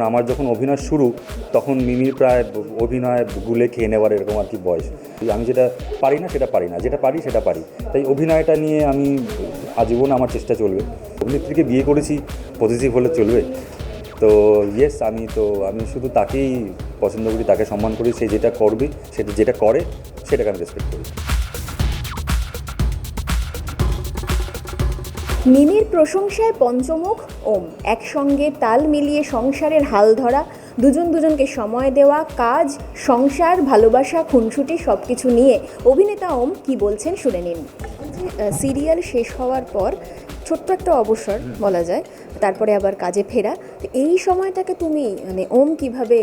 আমার যখন অভিনয় শুরু, তখন মিমির প্রায় অভিনয় গুলে খেয়ে নেওয়ার এরকম আর কি বয়স। আমি যেটা পারি না, সেটা পারি না। যেটা পারি, সেটা পারি। তাই অভিনয়টা নিয়ে আমি আজীবন আমার চেষ্টা চলবে। অভিনেত্রীকে বিয়ে করেছি, পজিটিভ হলে চলবে। তো ইয়েস আমি তো, আমি শুধু তাকেই পছন্দ করি, তাকে সম্মান করি, সে যেটা করবে সেটা যেটা করে, সেটাকে আমি রেসপেক্ট করি। মিমির প্রশংসায় পঞ্চমুখ, ওম। একসঙ্গে তাল মিলিয়ে সংসারের হাল ধরা, দুজন দুজনকে সময় দেওয়া, কাজ, সংসার, ভালোবাসা, খুনসুটি সব কিছু নিয়ে অভিনেতা ওম কি বলছেন শুনে নিন। সিরিয়াল শেষ হওয়ার পর ছোট্ট একটা অবসর বলা যায়, তারপরে আবার কাজে ফেরা। তো এই সময়টাকে তুমি মানে ওম কীভাবে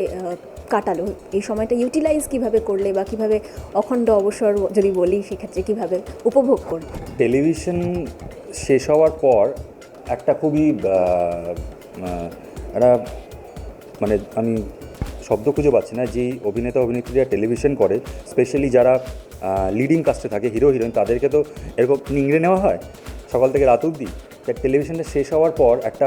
কাটালো। এই সময়টা ইউটিলাইজ কীভাবে করলে বা কীভাবে অখণ্ড অবসর যদি বলি, সেক্ষেত্রে কীভাবে উপভোগ করলে? টেলিভিশন শেষ হওয়ার পর একটা খুবই একটা মানে আমি শব্দ খুঁজে পাচ্ছি না যেই অভিনেতা, অভিনেত্রীরা টেলিভিশন করে স্পেশালি যারা লিডিং কাস্টে থাকে হিরো হিরোইন তাদেরকে তো এরকম নিংড়ে নেওয়া হয়? সকাল থেকে রাত অবধি? টেলিভিশনটা শেষ হওয়ার পর একটা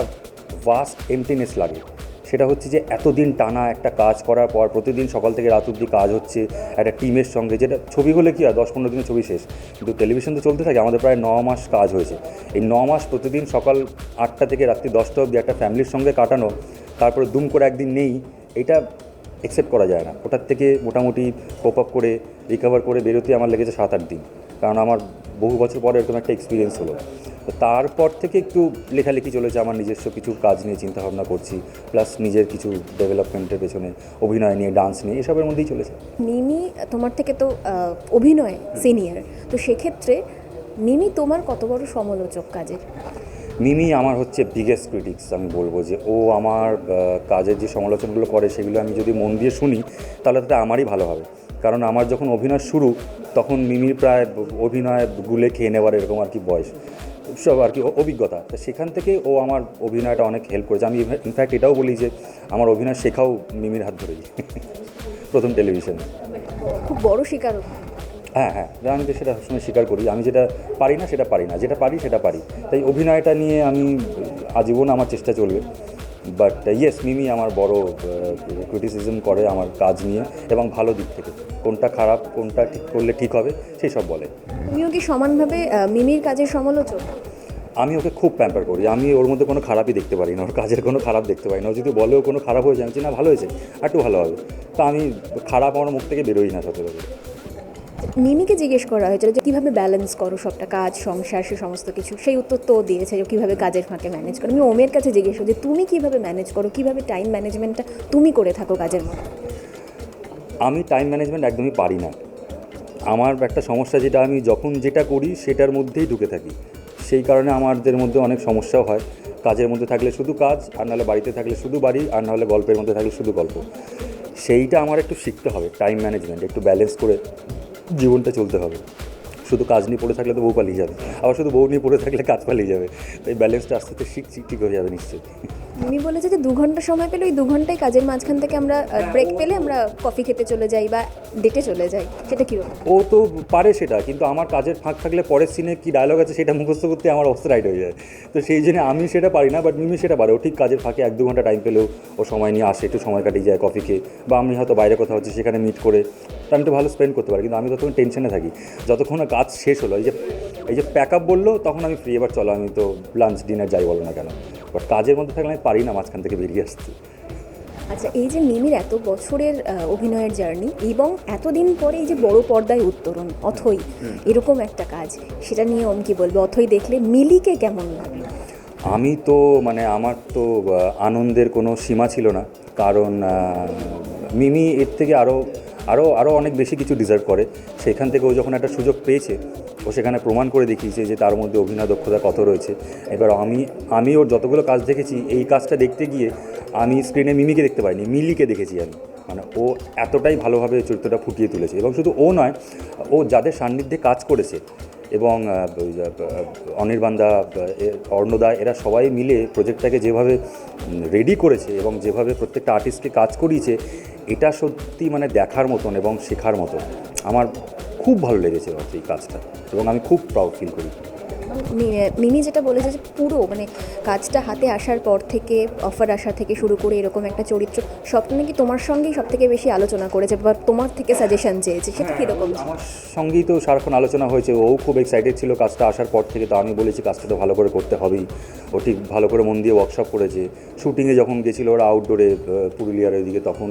ভাস্ট এমটিনেস লাগে। সেটা হচ্ছে যে এতদিন টানা একটা কাজ করার পর প্রতিদিন সকাল থেকে রাত অবধি কাজ হচ্ছে একটা টিমের সঙ্গে, যেটা ছবি হলে কি হয়, দশ পনেরো দিনের ছবি শেষ। কিন্তু টেলিভিশন তো চলতে থাকে, আমাদের প্রায় ন মাস কাজ হয়েছে। এই ন মাস প্রতিদিন সকাল আটটা থেকে রাত্রি দশটা অবধি একটা ফ্যামিলির সঙ্গে কাটানো, তারপরে দুম করে একদিন নেই, এটা অ্যাকসেপ্ট করা যায় না। ওটার থেকে মোটামুটি কোপ আপ করে রিকভার করে বেরোতে আমার লেগেছে সাত আট দিন। কারণ আমার বহু বছর পরে এরকম একটা এক্সপিরিয়েন্স হলো। তো তারপর থেকে একটু লেখালেখি চলেছে আমার নিজস্ব কিছু কাজ নিয়ে চিন্তাভাবনা করছি প্লাস নিজের কিছু ডেভেলপমেন্টের পেছনে অভিনয় নিয়ে ডান্স নিয়ে এসবের মধ্যেই চলেছে। মিমি তোমার থেকে তো অভিনয় সিনিয়র তো সেক্ষেত্রে মিমি তোমার কত বড় সমালোচক কাজের? মিমি আমার হচ্ছে বিগেস্ট ক্রিটিক্স আমি বলব যে ও আমার কাজের যে সমালোচনাগুলো করে সেগুলো আমি যদি মন দিয়ে শুনি তাহলে তাতে আমারই ভালো হবে। কারণ আমার যখন অভিনয় শুরু তখন মিমির প্রায় অভিনয় গুলে খেয়ে নেওয়ার এরকম আর কি বয়স। সব আর কি অভিজ্ঞতা। তো সেখান থেকে ও আমার অভিনয়টা অনেক হেল্প করেছে। আমি ইনফ্যাক্ট এটাও বলি যে আমার অভিনয় শেখাও মিমির হাত ধরেই। প্রথম টেলিভিশনে খুব বড় স্বীকারক হ্যাঁ হ্যাঁ। আমি তো সেটা সবসময় স্বীকার করি। আমি যেটা পারি না সেটা পারি না। যেটা পারি সেটা পারি। তাই অভিনয়টা নিয়ে আমি আজীবন আমার চেষ্টা চলবে। বাট ইয়েস মিমি আমার বড় ক্রিটিসিজম করে আমার কাজ নিয়ে এবং ভালো দিক থেকে। কোনটা খারাপ কোনটা ঠিক করলে ঠিক হবে সেই সব বলে। তুমিও কি সমানভাবে মিমির কাজের সমালোচক? আমি ওকে খুব প্যাম্পার করি। আমি ওর মধ্যে কোনো খারাপই দেখতে পারি না ওর কাজের কোনো খারাপ দেখতে পারি না। ও যদি বলেও কোনো খারাপ হয়ে যায় আমি না ভালো হয়েছে আর একটু ভালো হবে। তা আমি খারাপ আমার মুখ থেকে বেরোই না সচরাচর। মিমিকে জিজ্ঞেস করা হয়েছিল যে কীভাবে ব্যালেন্স করো সবটা, কাজ, সংসার, সে সমস্ত কিছু? সেই উত্তর তো দিয়েছে যে কীভাবে কাজের ফাঁকে ম্যানেজ করো। আমি ওমের কাছে জিজ্ঞেস করি যে তুমি কীভাবে ম্যানেজ করো? কীভাবে টাইম ম্যানেজমেন্টটা তুমি করে থাকো কাজের মধ্যে? আমি টাইম ম্যানেজমেন্ট একদমই পারি না। আমার একটা সমস্যা যেটা আমি যখন যেটা করি সেটার মধ্যেই ঢুকে থাকি। সেই কারণে আমাদের মধ্যে অনেক সমস্যাও হয়। কাজের মধ্যে থাকলে শুধু কাজ, আর নাহলে বাড়িতে থাকলে শুধু বাড়ি, আর নাহলে গল্পের মধ্যে থাকলে শুধু গল্প। সেইটা আমার একটু শিখতে হবে টাইম ম্যানেজমেন্ট একটু ব্যালেন্স করে। জীবনটা চলতে হবে। শুধু কাজ নিয়ে পড়ে থাকলে তো বউ পালিয়ে যাবে। আবার শুধু বউ নিয়ে পড়ে থাকলে কাজ পালিয়ে যাবে। তাই ব্যালেন্সটা আস্তে আস্তে শিখছি ঠিক হয়ে যাবে নিশ্চয়ই। মিমি বলেছে যে দু ঘণ্টা সময় পেলে ওই দু ঘন্টায় কাজের মাঝখান থেকে আমরা ব্রেক পেলে আমরা কফি খেতে চলে যাই বা ডেটে চলে যাই। সেটা কীরকম ও তো পারে সেটা, কিন্তু আমার কাজের ফাঁক থাকলে পরের সিনে কি ডায়লগ আছে সেটা মুখস্থ করতে আমার অবস্থা রাইট হয়ে যায়। তো সেই জন্য আমি সেটা পারি না বাট মিমি সেটা পারে। ও ঠিক কাজের ফাঁকে এক দু ঘণ্টা টাইম পেলেও ও সময় নিয়ে আসে, একটু সময় কাটিয়ে যায় কফি খেয়ে। বা আমি হয়তো বাইরে কোথাও হচ্ছে সেখানে মিট করে টাইমটা ভালো স্পেন্ড করতে পারি, কিন্তু আমি ততক্ষণ টেনশনে থাকি। যতক্ষণ কাজ শেষ হলো, এই যে এই যে প্যাক আপ বলল, তখন আমি ফ্রি এবার চলো, আমি তো লাঞ্চ ডিনার যাই বলো না কেন। বাট কাজের মধ্যে থাকলে আমি পারি না মাঝখান থেকে বেরিয়ে আসতে। আচ্ছা এই যে মিমির এত বছরের অভিনয়ের জার্নি এবং এতদিন পরে এই যে বড় পর্দায় উত্তরণ অথই এরকম একটা কাজ সেটা নিয়ে ওম কি বলবে? অথই দেখলে মিলিকে কেমন লাগল আমি তো মানে আমার তো আনন্দের কোনো সীমা ছিল না। কারণ মিমি এর থেকে আরও আরও আরও অনেক বেশি কিছু ডিজার্ভ করে। সেখান থেকে ও যখন একটা সুযোগ পেয়েছে, ও সেখানে প্রমাণ করে দেখিয়েছে যে তার মধ্যে অভিনয় দক্ষতা কত রয়েছে। এবার আমি আমি ওর যতগুলো কাজ দেখেছি, এই কাজটা দেখতে গিয়ে আমি স্ক্রিনে মিমিকে দেখতে পাইনি, মিলিকে দেখেছি আমি। মানে ও এতটাই ভালোভাবে চরিত্রটা ফুটিয়ে তুলেছে। এবং শুধু ও নয়, ও যাদের সান্নিধ্যে কাজ করেছে এবং অনির্বাণদা অর্ণদা, এরা সবাই মিলে প্রজেক্টটাকে যেভাবে রেডি করেছে এবং যেভাবে প্রত্যেকটা আর্টিস্টকে কাজ করিয়েছে, এটা সত্যি মানে দেখার মতন এবং শেখার মতন। আমার খুব ভালো লেগেছে এই কাজটা এবং আমি খুব প্রাউড ফিল করি। মিমি যেটা বলেছে যে পুরো মানে কাজটা হাতে আসার পর থেকে অফার আসা থেকে শুরু করে এরকম একটা চরিত্র সবটা নাকি তোমার সঙ্গেই সব থেকে বেশি আলোচনা করেছে বা তোমার থেকে সাজেশন চেয়েছে সেটা কীরকম? আমার সঙ্গেই তো সারাক্ষণ আলোচনা হয়েছে ও খুব এক্সাইটেড ছিল কাজটা আসার পর থেকে তো আমি বলেছি কাজটা তো ভালো করে করতে হবেই। ও ঠিক ভালো করে মন দিয়ে ওয়ার্কশপ করেছে। শুটিংয়ে যখন গেছিল ওরা আউটডোরে পুরুলিয়ার ওইদিকে তখন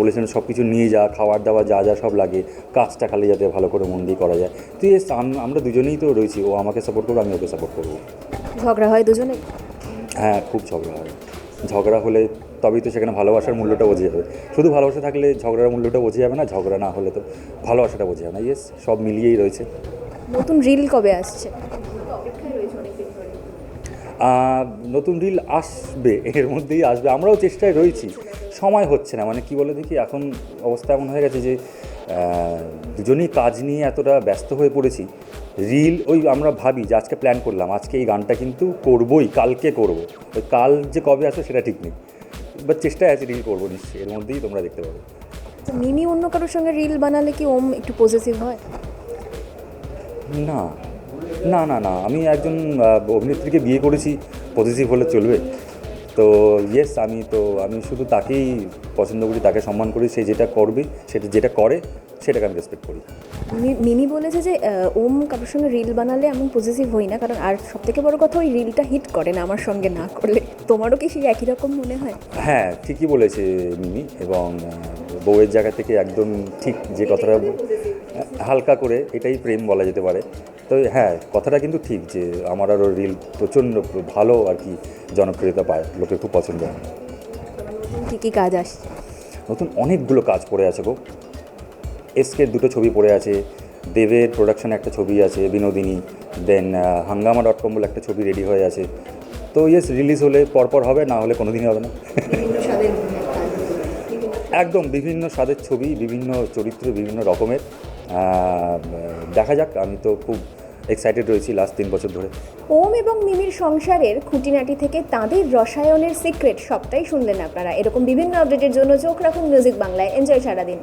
বলেছেন সব কিছু নিয়ে যা খাবার দাবার যা যা সব লাগে কাজটা খালি যাতে ভালো করে মন দিয়ে করা যায়। তো এস আমরা দুজনেই তো রয়েছি ও আমাকে সাপোর্ট করব আমি ওকে সাপোর্ট করব। ঝগড়া হয় দুজনে হ্যাঁ খুব ঝগড়া হয়। ঝগড়া হলে তবেই তো সেখানে ভালোবাসার মূল্যটা বোঝা যাবে। শুধু ভালোবাসা থাকলে ঝগড়ার মূল্যটা বোঝা যাবে না ঝগড়া না হলে তো ভালোবাসাটা বোঝা যাবে না। ইয়েস সব মিলিয়েই রয়েছে। নতুন রিল কবে আসছে? নতুন রিল আসবে এর মধ্যেই আসবে আমরাও চেষ্টায় রয়েছি। সময় হচ্ছে না। মানে কি বলে দেখি এখন অবস্থা এমন হয়ে গেছে যে দুজনেই কাজ নিয়ে এতটা ব্যস্ত হয়ে পড়েছি। রিল ওই আমরা ভাবি যে আজকে প্ল্যান করলাম আজকে এই গানটা কিন্তু করবই কালকে করব। ওই কাল যে কবে আসবে সেটা ঠিক নেই। বাট চেষ্টায় আছে রিল করব নিশ্চয়ই এর মধ্যেই তোমরা দেখতে পাবে। তো মিমি অন্য কারোর সঙ্গে রিল বানালে কি ওম একটু পজিটিভ হয়? না। না না না। আমি একজন অভিনেত্রীকে বিয়ে করেছি পজিটিভ হলে চলবে। তো ইয়েস আমি তো আমি শুধু তাকেই পছন্দ করি তাকে সম্মান করি সে যেটা করবে সেটা যেটা করে সেটাকে আমি রেসপেক্ট করি। মিমি- মিমি বলেছে যে ওম কারোর সঙ্গে রিল বানালে আমি পজিটিভ হই না কারণ আর সব থেকে বড় কথা ওই রিলটা হিট করে না আমার সঙ্গে না করলে। তোমারও কি সেই একই রকম মনে হয়? হ্যাঁ ঠিকই বলেছে মিমি এবং বউয়ের জায়গা থেকে একদম ঠিক যে কথাটা হালকা করে এটাই প্রেম বলা যেতে পারে। তো হ্যাঁ কথাটা কিন্তু ঠিক যে আমার আরও রিল প্রচণ্ড ভালো আর কি জনপ্রিয়তা পায় লোকে খুব পছন্দ হয়। কী কী কাজ আসছে নতুন অনেকগুলো কাজ পড়ে আছে গো। এসকের দুটো ছবি পড়ে আছে দেবের প্রোডাকশনে একটা ছবি আছে বিনোদিনী দেন হাঙ্গামা ডট কম বলে একটা ছবি রেডি হয়ে আছে। তো ইয়েস রিলিজ হলে পরপর হবে না হলে কোনো দিনই হবে না। একদম বিভিন্ন স্বাদের ছবি বিভিন্ন চরিত্র বিভিন্ন রকমের। দেখা যাক আমি তো খুব এক্সাইটেড রয়েছি লাস্ট তিন বছর ধরে। ওম এবং মিমির সংসারের খুঁটিনাটি থেকে তাঁদের রসায়নের সিক্রেট সবটাই শুনলেন আপনারা। এরকম বিভিন্ন আপডেটের জন্য চোখ রাখুন মিউজিক বাংলায় এনজয় সারাদিন।